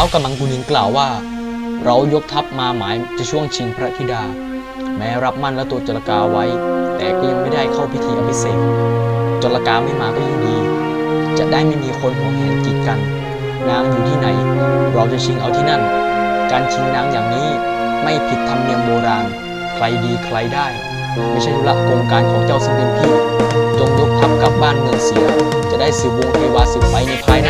ากำมังกุนินกล่าวว่า เรายกทัพมาหมายจะช่วงชิงพระธิดา แม้รับมั่นและตัวจรกาไว้ แต่ก็ยังไม่ได้เข้าพิธีอภิเษกจรกาไม่มาก็ยิ่งดี จะได้ไม่มีคนหัวแหนกีดกัน นางอยู่ที่ไหน เราจะชิงเอาที่นั่น การชิงนางอย่างนี้ไม่ผิดธรรมเนียมโบราณ ใครดีใครได้ ไม่ใช่ธุระโกงการของเจ้าซึ่งเป็นพี่ จงยกทัพกลับบ้านเมืองเสีย จะได้สืบวงเทวาสืบไปในภายหน้า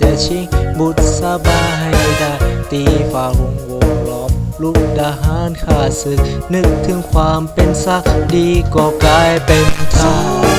จะชิงบุตรสบาให้ได้ ตีฝ่าวงวงล้อมลูกทหารข้าศึก นึกถึงความเป็นสักดีก็กลายเป็นทามื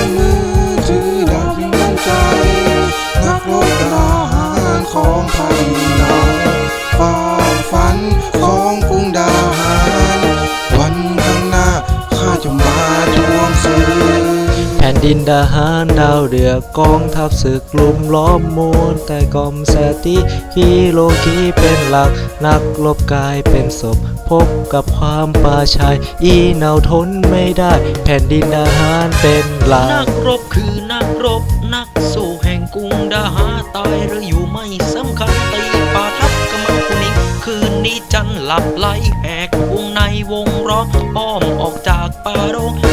นดินทหารดาวเดือกกองทัพศึกลุมล้อมมวลแต่กอมแสติฮีโรกีเป็นหลัก นักลบกายเป็นศพ พบกับความป่าชัยอีเหนาทนไม่ได้ แผ่นดินทหารเป็นหลันักรบคือนักรบ นักสู้แห่งกรุงดาหาตายหรืออยู่ไม่สำคัญตีป่าทับกำมังคุนิงคืนนี้จันทร์หลับไหลแหกวงในวงร้องอ้อมออกจากป่าโรง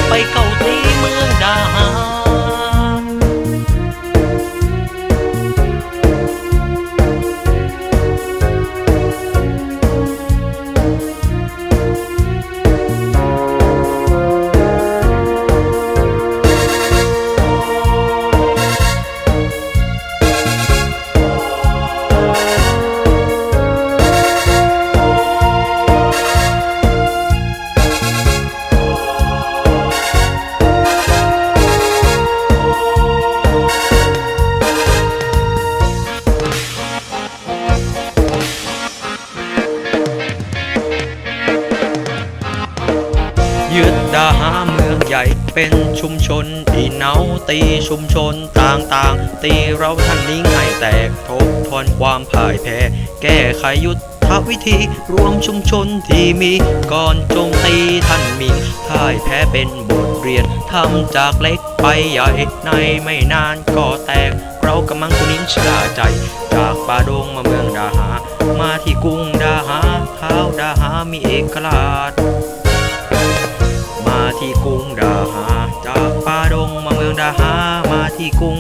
ยึดดาหาเมืองใหญ่เป็นชุมชนอีเนาตีชุมชนต่างๆ ตีเราท่านนิ่งให้แตกทบทวนความพ่ายแพ้ แก้ไขยุทธวิธีรวมชุมชนที่มีก่อนจงตีท่านมิงพ่ายแพ้เป็นบทเรียนทำจากเล็กไปใหญ่ในไม่นานก็แตก เรากำลังคุนิ้งชราใจ จากป่าดงมาเมืองดาหา มาที่กรุงดาหาเท้าดาหามีเอกราช จากป่าดงมาเมืองดาหามาที่กรุง